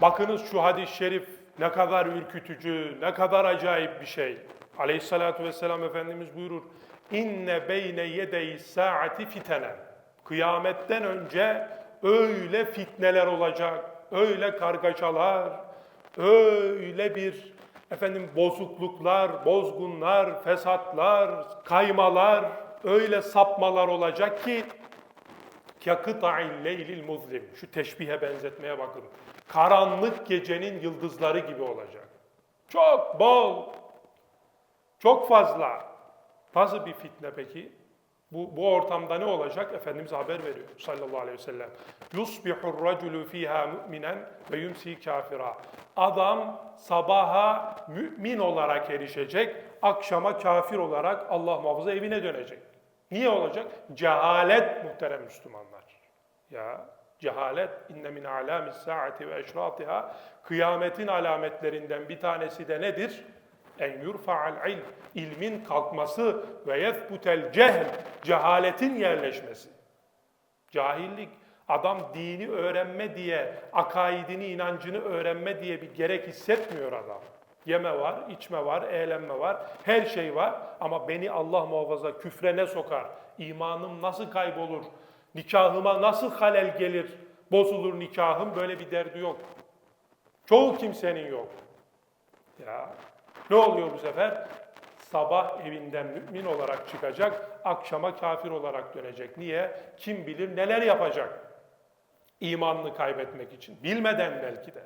Bakınız şu hadis-i şerif ne kadar ürkütücü, ne kadar acayip bir şey. Aleyhissalatu vesselam Efendimiz buyurur. İnne beyne yedeyi saati fitenen. Kıyametten önce öyle fitneler olacak, öyle kargaşalar, öyle bir efendim bozukluklar, bozgunlar, fesatlar, kaymalar, öyle sapmalar olacak ki Yakıta'in leylil muzlim. Şu teşbihe benzetmeye bakın. Karanlık gecenin yıldızları gibi olacak. Çok bol, çok fazla. Nasıl bir fitne peki? Bu, bu ortamda ne olacak? Efendimiz haber veriyor sallallahu aleyhi ve sellem. Yusbihur raculu fiha mu'minen ve yumsi kafira. Adam sabaha mümin olarak erişecek, akşama kafir olarak Allah muhafaza evine dönecek. Niye olacak? Cehalet muhterem Müslümanlar. Ya cehalet inne min alamis saati ve eşratiha kıyametin alametlerinden bir tanesi de nedir? En yurfa'al ilm ilmin kalkması ve yethbutel cehl cehaletin yerleşmesi. Cahillik adam dini öğrenme diye, akaidini, inancını öğrenme diye bir gerek hissetmiyor adam. Yeme var, içme var, eğlenme var, her şey var ama beni Allah muhafaza küfre ne sokar? İmanım nasıl kaybolur? Nikahıma nasıl halel gelir? Bozulur nikahım böyle bir derdi yok. Çoğu kimsenin yok. Ya ne oluyor bu sefer? Sabah evinden mümin olarak çıkacak, akşama kafir olarak dönecek. Niye? Kim bilir neler yapacak? İmanını kaybetmek için. Bilmeden belki de.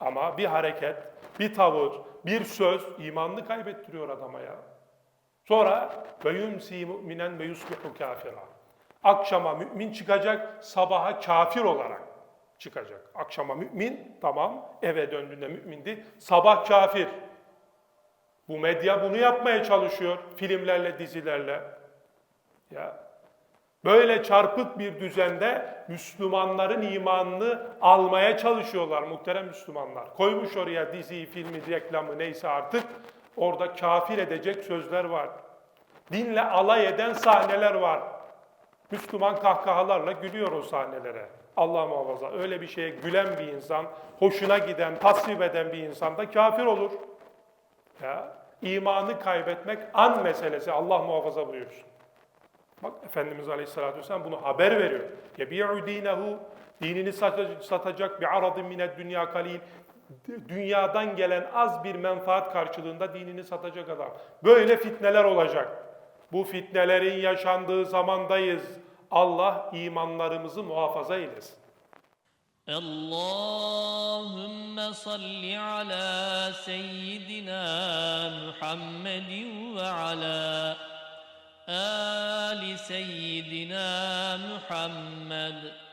Ama bir hareket, bir tavır, bir söz imanını kaybettiriyor adama ya. Sonra ve yumsi mu'minen ve yusbihu kafira. Akşama mümin çıkacak, sabaha kafir olarak çıkacak. Akşama mümin, tamam, eve döndüğünde mümindi, sabah kafir. Bu medya bunu yapmaya çalışıyor filmlerle, dizilerle. Ya Böyle çarpık bir düzende Müslümanların imanını almaya çalışıyorlar muhterem Müslümanlar. Koymuş oraya diziyi, filmi, reklamı neyse artık orada kafir edecek sözler var. Dinle alay eden sahneler var. Müslüman kahkahalarla gülüyor o sahnelere. Allah muhafaza öyle bir şeye gülen bir insan, hoşuna giden, tasvip eden bir insan da kafir olur. Ya, imanı kaybetmek an meselesi Allah muhafaza buyursun. Bak Efendimiz Aleyhisselatü Vesselam bunu haber veriyor. يَبِيعُ دِينَهُ Dinini sata- satacak bir aradın minet dünya kalil. Dünyadan gelen az bir menfaat karşılığında dinini satacak adam. Böyle fitneler olacak. Bu fitnelerin yaşandığı zamandayız. Allah imanlarımızı muhafaza eylesin. اللهم صل على سيدنا محمد وعلى آل سيدنا محمد.